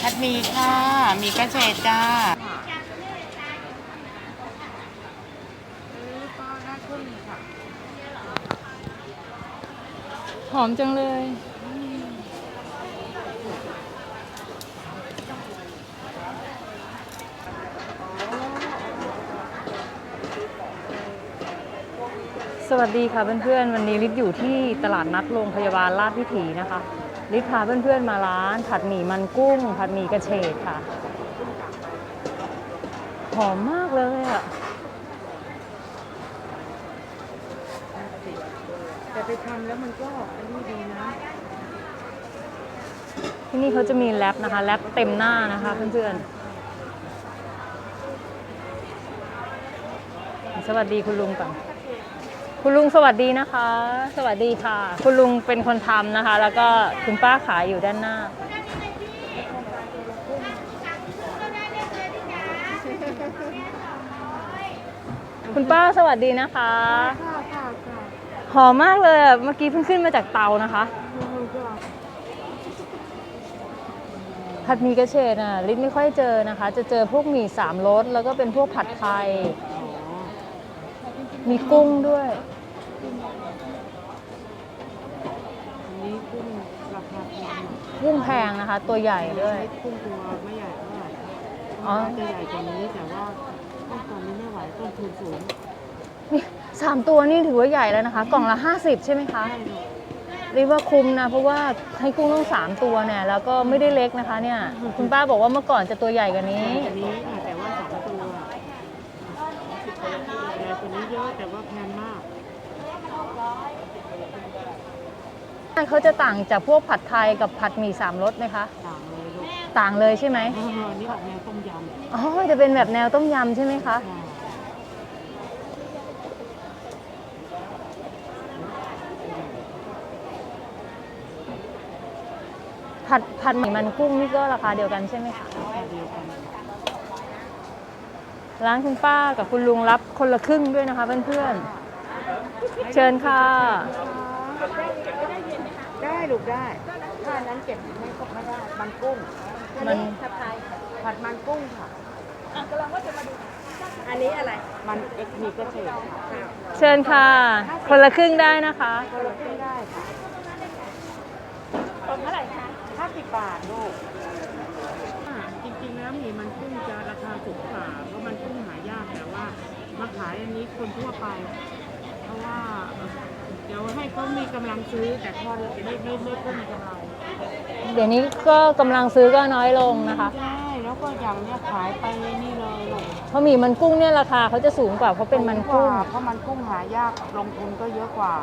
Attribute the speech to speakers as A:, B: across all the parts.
A: ผัดหมี่ค่ะ มีกระเฉดจ้า
B: หอมจังเลย วัสดีค่ะเพื่อนๆ วันนี้ลิศอยู่ที่ตลาดนัดโรงพยาบาลราชวิถีนะคะ ลิศพาเพื่อนๆมาร้าน ผัดหมี่มันกุ้ง ผัดหมี่กระเฉดค่ะ หอมมากเลยอะ
A: แต่ไปทำแล้วมันก็อันนี้ดีนะ
B: ที่นี่เขาจะมีแรปนะคะแรปเต็มหน้านะคะเพื่อนๆสวัสดีคุณลุงก่อน คุณลุงสวัสดีนะคะ สวัสดีค่ะ คุณลุงเป็นคนทำนะคะ แล้วก็คุณป้าขายอยู่ด้านหน้า คุณป้าสวัสดีนะคะ
A: ค่ะค่ะค่ะ
B: หอมมากเลยอะเมื่อกี้เพิ่งขึ้นมาจากเตานะคะ ผัดหมี่กระเฉดอะลิศไม่ค่อยเจอนะคะ จะเจอพวกหมี่สามรสแล้วก็เป็นพวกผัดไทย มีกุ้งด้วย
A: อันนี้กุ้งราคาแพง
B: กุ้งแพงนะคะ ตัวใหญ่ด้วย
A: กุ้งตัวไม่ใหญ่เท่าไหร่
B: อ๋อ
A: จะใหญ่กว่านี้แต่ว่าต้นตอนนี้ไม่ไหวต้นทุนสูง
B: นี่สามตัวนี่ถือว่าใหญ่แล้วนะคะ กล่องละ 50 ใช่ไหมคะ
A: ใช่ลูก
B: เรียกว่าคุ้มนะ เพราะว่าให้กุ้งต้องสามตัวเนี่ย แล้วก็ไม่ได้เล็กนะคะเนี่ย คุณป้าบอกว่าเมื่อก่อนจะตัวใหญ่กว่านี้
A: อันนี้ค่ะแต่ว่าสองตัวใหญ่กว่านี้ เยอะแต่ว่าแพงมาก
B: เขาจะต่างจากพวกผัดไทยกับผัดหมี่สามรสไหมคะ
A: ต่างเลยลูก
B: ต่างเลยใช่ไหม
A: เอออันนี้ออกแนวต้มยำ
B: อ๋อจะเป็นแบบแนวต้มยำใช่ไหมคะ
A: ค่ะ
B: ผัดผัดหมี่มันกุ้งนี่ก็ราคาเดียวกันใช่ไหมคะ
A: ราคาเดียวกัน
B: ร้านคุณป้ากับคุณลุงรับคนละครึ่งด้วยนะคะเพื่อนๆ เชิญค่ะ
A: ได้ลูกได้ถ้าอันนั้นเก็บไม่ครบไม่ได้ มันกุ้ง
B: มัน
A: ผัดมันกุ้งค่ะกำลังว่าจะมาดู
C: อันนี้อะไร
A: มันเอ็กมีก็เฉยค่ะ
B: เชิญค่ะ คนละครึ่งได้นะคะ
A: ก็ลดไม่งได้ค่ะ
C: ตรงเท่าไหร่คะ
A: ห้าสิบบาทลูก จริงๆแล้วหมี่มันกุ้งจะราคาถูกกว่าเพราะมันกุ้งหายากแต่ว่ามาขายอันนี้คนทั่วไป เพราะว่าเดี๋ยวให้เขามีกำลังซื้อแต่พอไม่ไม่ไม่ค่อยมีกำไร
B: เดี๋ยวนี้ก็กำลังซื้อก็น้อยลงนะคะ
A: ใช่แล้วก็อย่างเนี้ยขายไปนี่เลยลูก
B: เพราะหมี่มันกุ้งเนี่ยราคาเขาจะสูงกว่าเพราะเป็นมันกุ้ง
A: เพราะมันกุ้งหายากลงทุนก็เยอะกว่า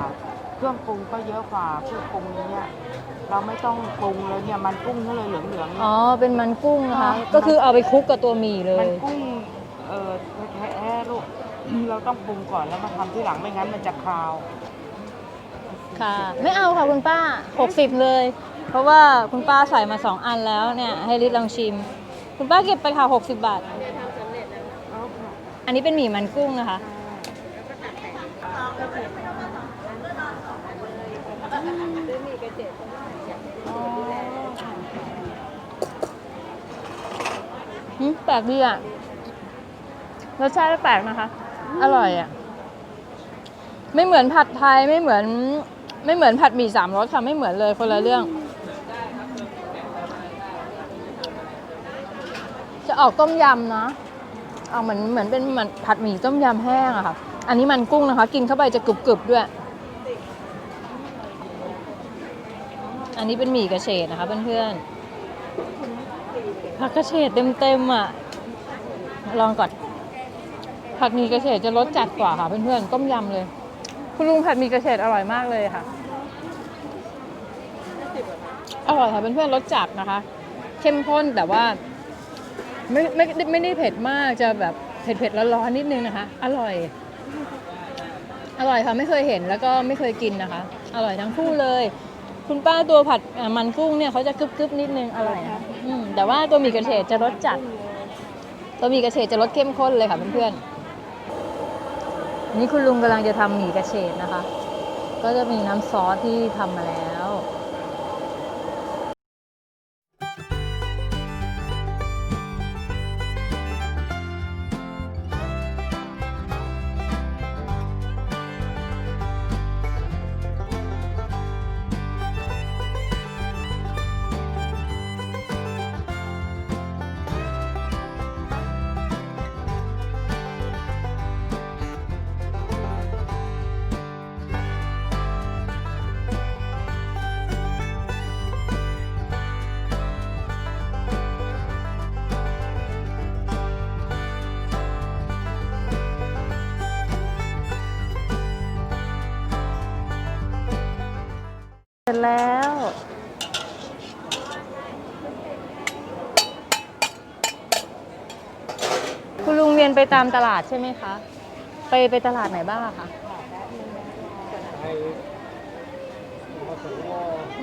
A: เครื่องปรุงก็เยอะกว่าเครื่องปรุงเนี่ยเราไม่ต้องปรุงเลยเนี่ยมันกุ้งก็เลยเหลืองๆ
B: อ๋อ เป็นมันกุ้งนะคะ
A: ใช่
B: ก็คือเอาไปคลุกกับตัวหมี่เล
A: มั
B: ย
A: นกุ้งเออแท้ๆลูกเราต้องปรุงก่อนแล้วมาทำที่หลังไม่งั้นมันจะคาว
B: ค่ะ ไม่เอาค่ะคุณป้า 60 เลย เพราะว่าคุณป้าใส่มา 2 อันแล้วเนี่ย ให้ลิศลองชิม คุณป้าเก็บไปค่ะ 60 บาท
A: เอาค่ะ
B: อันนี้เป็นหมี่มันกุ้งนะคะ หืมแปลกดีอะรสชาติแปลกนะคะ อร่อยอะ ไม่เหมือนผัดไทยไม่เหมือน ไม่เหมือนผัดหมี่สามรสค่ะไม่เหมือนเลยคนละเรื่อง จะออกต้มยำนะออกเหมือนเหมือนเป็นเหมือนผัดหมี่ต้มยำแห้งอะค่ะ อันนี้มันกุ้งนะคะ กินเข้าไปจะกรุบๆด้วย อันนี้เป็นหมี่กระเฉดนะคะเพื่อนๆผักกระเฉดเต็มๆอะ ลองก่อน ผัดหมี่กระเฉดจะรสจัดกว่าค่ะเพื่อนๆต้มยำเลย คุณลุงผัดหมี่กระเฉดอร่อยมากเลยค่ะอร่อยค่ะเพื่อนๆรสจัดนะคะ เข้มข้นแต่ว่า ไม่ไม่ไม่ได้เผ็ดมากจะแบบเผ็ดเผ็ดๆร้อนๆนิดนึงนะคะ อร่อย อร่อยค่ะไม่เคยเห็นแล้วก็ไม่เคยกินนะคะ อร่อยทั้งคู่เลย คุณป้าตัวผัดอ่ามันกุ้งเนี่ยเขาจะกรึบๆนิดนึงอร่อยนะอืมแต่ว่าตัวหมี่กระเฉดจะรสจัด ตัวหมี่กระเฉดจะรสเข้มข้นเลยค่ะเพื่อนๆนี่คุณลุงกำลังจะทำหมี่กระเฉดนะคะ ก็จะมีน้ำซอสที่ทำมาแล้ว เสร็จแล้ว คุณลุงเวียนไปตามตลาดใช่ไหมคะ ไปไปตลาดไหนบ้างอะคะ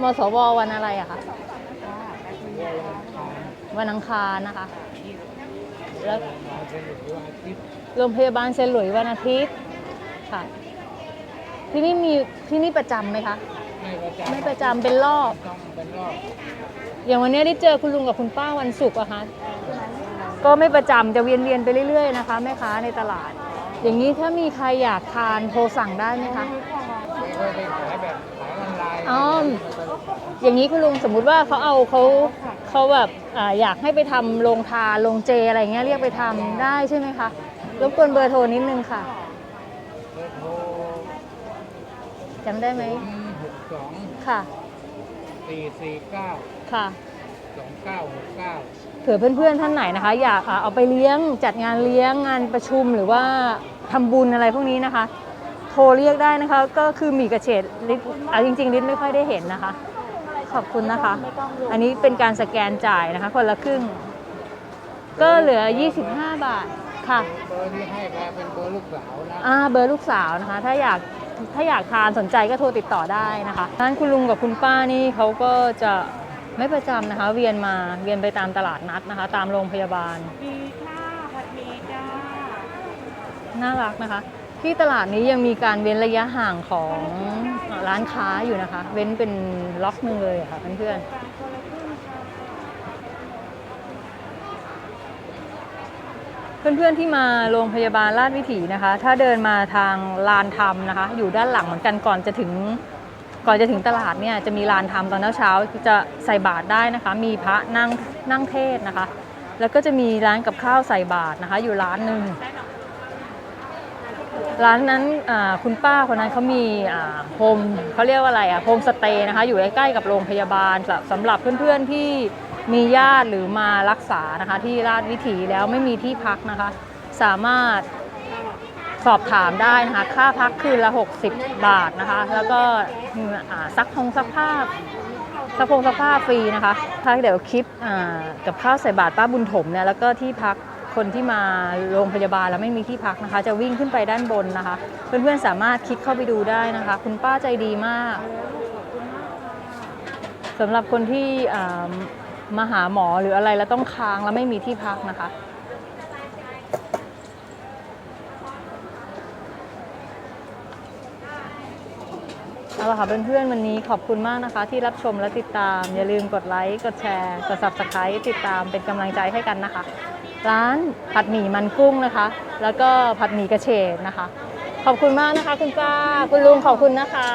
C: มสว
B: มสววันอะไรอะคะ
C: วันอังคาร
B: วันอังคานะคะ แล้วโรงพยาบาลเซนหลุยวันอาทิตย์ค่ะ ที่นี่มีที่นี่ประจำไหมคะ
C: ไม่ประจำ
B: ไม่ประจำเป็นรอบ
C: ต้องเป็นรอบ
B: อย่างวันเนี้ยได้เจอคุณลุงกับคุณป้าวันศุกร์อะคะก็ไม่ประจำจะเวียนเวียนๆไปเรื่อยๆนะคะแม่ค้าในตลาด อย่างนี้ถ้ามีใครอยากทานโทรสั่งได้ไหมคะ
C: ไม่ค่อยได้ขายแบบขายออนไลน์
B: อ๋อ อย่างนี้คุณลุงสมมุติว่าเขาเอาเขาเขาแบบอาอยากให้ไปทำโรงทานโรงเจอะไรเงี้ยเรียกไปทำได้ใช่ไหมคะรบกวนเบอร์โทรนิดนึงค่ะ
C: เบอร์โทร
B: จำได้ไหม
C: หก สอง
B: ค่ะ
C: สี่สี่เก้า
B: ค่ะ
C: สองเก้าหกเก้า
B: เผื่อเพื่อนๆท่านไหนนะคะ อยากอะเอาไปเลี้ยงจัดงานเลี้ยงงานประชุมหรือว่าทำบุญอะไรพวกนี้นะคะ โทรเรียกได้นะคะ ก็คือหมี่กระเฉดลิศอะจริงๆลิศไม่ค่อยได้เห็นนะคะ ขอบคุณนะคะ อันนี้เป็นการสแกนจ่ายนะคะ คนละครึ่ง ก็เหลือ 25 บาทค่ะ
C: เบอร์ที่ให้ไปเป็นเบอร์ลูกสาวนะ
B: อ่าเบอร์ลูกสาวนะคะ ถ้าอยาก ถ้าอยากทานสนใจก็โทรติดต่อได้นะคะร้านคุณลุงกับคุณป้านี่เขาก็จะไม่ประจำนะคะ เวียนมาเวียนไปตามตลาดนัดนะคะ ตามโรงพยาบาล
A: มีข้าวผัดหมีจ้า
B: น่ารักนะคะ ที่ตลาดนี้ยังมีการเว้นระยะห่างของร้านค้าอยู่นะคะ เว้นเป็นล็อกหนึ่งเลยอะค่ะเพื่อนๆ เพื่อนๆที่มาโรงพยาบาลราชวิถีนะคะ ถ้าเดินมาทางลานธรรมนะคะ อยู่ด้านหลังเหมือนกันก่อนจะถึงก่อนจะถึงตลาดเนี่ยจะมีลานธรรมตอนเช้าจะใส่บาตรได้นะคะ มีพระนั่งนั่งเทศนะคะ แล้วก็จะมีร้านกับข้าวใส่บาตรนะคะ อยู่ร้านหนึ่งร้านนั้นคุณป้าคนนั้นเขามีโฮมเขาเรียกว่าอะไรอะโฮมสเตย์นะคะ อยู่ใกล้ๆกับโรงพยาบาลสำสำหรับเพื่อนๆที่ มีญาติหรือมารักษานะคะที่ราชวิถีแล้วไม่มีที่พักนะคะ สามารถสอบถามได้นะคะ ค่าพักคืนละ 60 บาทนะคะ แล้วก็ซักพงซักผ้าซักพงซักผ้าฟรีนะคะ ถ้าเดี๋ยวคลิปกับข้าวใส่บาตรป้าบุญถมเนี่ยแล้วก็ที่พักคนที่มาโรงพยาบาลแล้วไม่มีที่พักนะคะ จะวิ่งขึ้นไปด้านบนนะคะ เพื่อนๆสามารถคลิกเข้าไปดูได้นะคะ คุณป้าใจดีมากสำหรับคนที่ มาหาหมอหรืออะไรแล้วต้องค้างแล้วไม่มีที่พักนะคะ เอาละค่ะเพื่อนๆวันนี้ขอบคุณมากนะคะ ที่รับชมและติดตาม อย่าลืมกดไลค์ กดแชร์ กด subscribe ติดตามเป็นกำลังใจให้กันนะคะ ร้านผัดหมี่มันกุ้งนะคะ แล้วก็ผัดหมี่กระเฉดนะคะ ขอบคุณมากนะคะ คุณป้าคุณลุงขอบคุณนะคะ